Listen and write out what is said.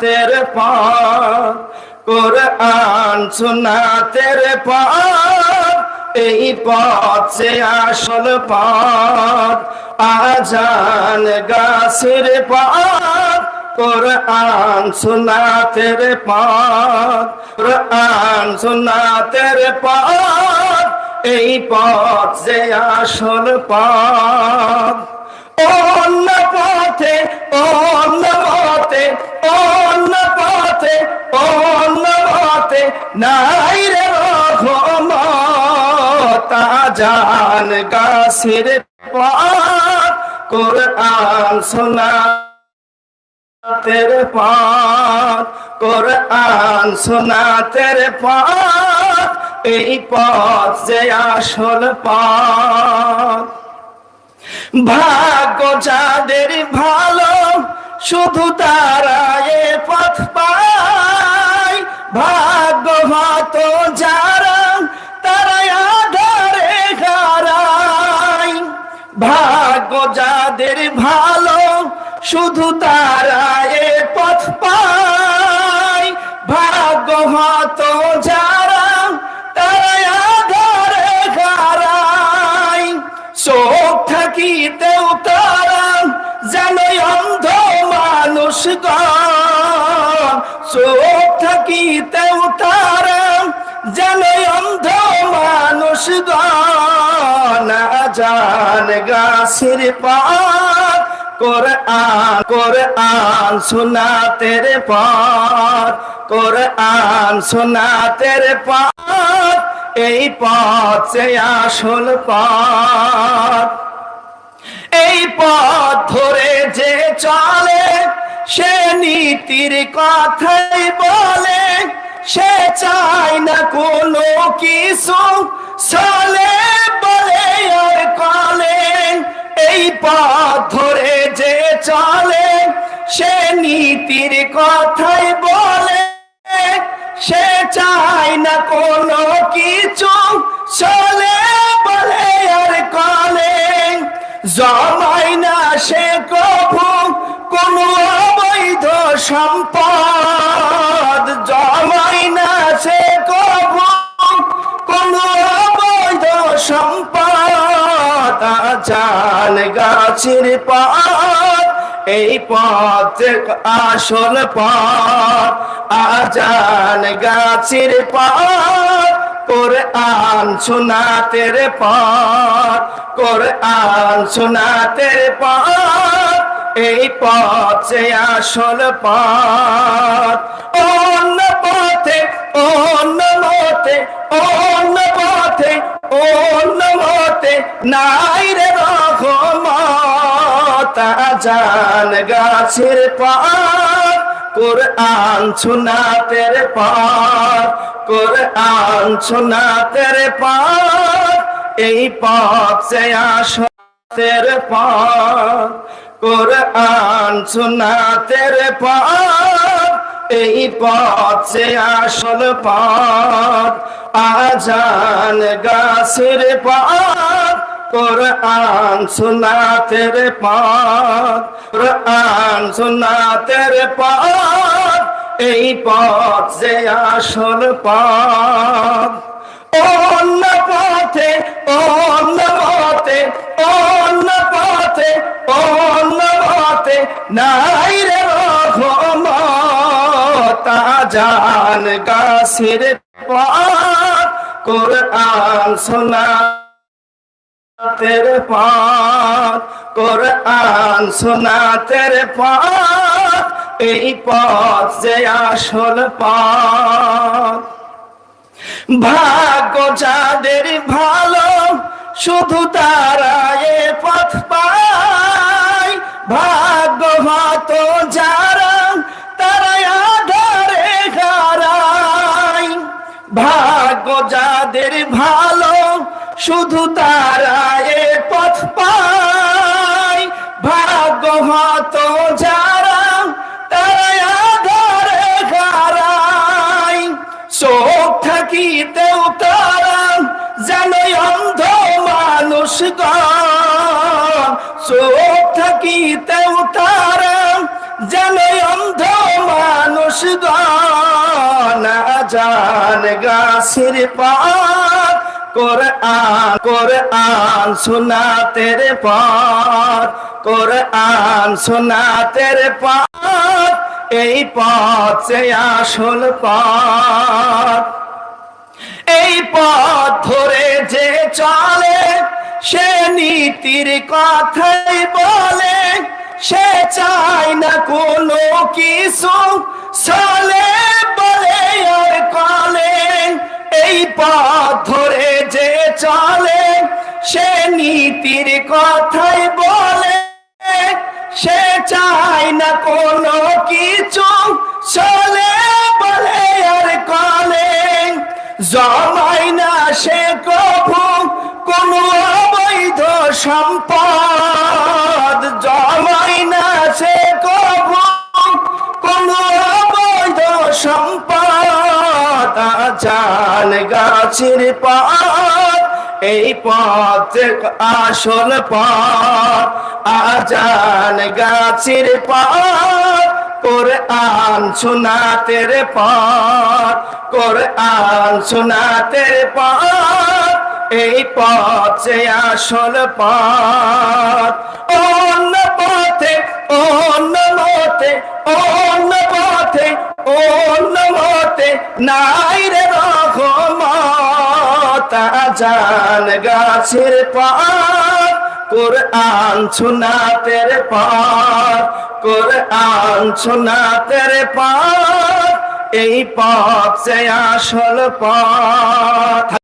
তেরে পথ কোরআন শোনা তেরে পথ এই পথ আসল পথ। আজান গাছের পথ, কোরআন শোনা তেরে পথ। কোরআন শোনা তেরে পথ, এই পথ যে আসল পথ। জান গাছের পথ কোরআন শোনা তেরে পথ কোরআন শোনা তেরে পথ এই পথ যে আসল পথ ভাগ্য যাদের ভালো, শুধু তারা এ পথ পায়। ভাগ্য হত যারা যাদের ভালো, শুধু তারা এ পথ পায়। ভাগ্য হত যারা তারা আধারে হারায়। চোখ থাকিতেও তারা যেন অন্ধ মানুষ চোখ থাকিতেও তারা যেন অন্ধ মানুষ না জান গাছের পার। করে আন আন শোনা তেরে আন শোনা তেরে এই পথ সে আসল পথ। এই পথ ধরে যে চলে, সে নীতির কথাই বলে। সে চায় না কোনো কিছু। চলে বলে আর কলে এই পথ ধরে যে চলে, সে নীতির কথাই বলে। সে চায় না কোনো কিছু। চলে বলে আর কলে জমায় না সে কভু কোনো অবৈধ সম্পদ। জমায় না সে কভু কোনো অবৈধ সম্পদ জান গাছের পথ, এই পথ আসল পথ আজান গাছের পথ করে আন শোনা তেরে পথ করে আন শোনা তেরে পথ। এই পথ আসল পথ। অন্য পথে, অন্য মতে, অন্য পথে, অন্য মতে নাই রে রহমত। জান গাছের পথ, কোরআন শোনা তেরে পথ, কোরআন তেরে পথ। এই পথ সে আসল তেরে পথ। কোরআন শোনা তেরে পথ, এই পথ আসল পথ, আজান গাছের পথ, কোরআন শোনা তেরে পথ, কোরআন শোনা তেরে পথ, এই পথ যে আসল পথ। অন্য পথে অন্য নাই রে রহমত জান গাছের পথ, কোরআন শোনা তেরে পথ, কোরআন শোনা তেরে পথ, এই পথ যে আসল পথ। ভাগ্য যাদের ভালো, শুধু তারা এ পথ পায় ভাগ্য হত যারা তারা আধারে হারায়। ভাগ্য যাদের ভালো, শুধু তারা এ পথ পায়। ভাগ্য হত যারা তারা আধারে হারায়। চোখ থাকিতেও তারা যেন অন্ধ মানুষ চোখ থাকিতেও তারা যেন অন্ধ মানুষ দাস না জান গাছের পাত কোরআন কোরআন শোনা তেরে পাত কোরআন শোনা তেরে পাত এই পথ আসল পথ। এই পথ ধরে যে চলে, সে নীতির কথাই বলে, সে চায় না কোনো কিছু, চলে বলে আর কলে। এই পথ ধরে যে চলে, সে নীতির কথাই বলে, সে চায় না কোনো কিছু সম্পদ জমাই না সে কোন অবৈধ সম্পদ জান গাছের পথ। এই পথ আসল পথ, আজান গাছের পথ। কোরআন শোনাতে রে পথ, কোরআন শোনাতে রে পথ। এই পথ আসল পথ। অন্য পথে, অন্য মতে, অন্য পথে, অন্য মতে নাই রে রহমত। জান গাছের পথ, কোরআন শোনাতে রে পথ, কোরআন শোনাতে রে পথ। এই পথ সে আসল পথ।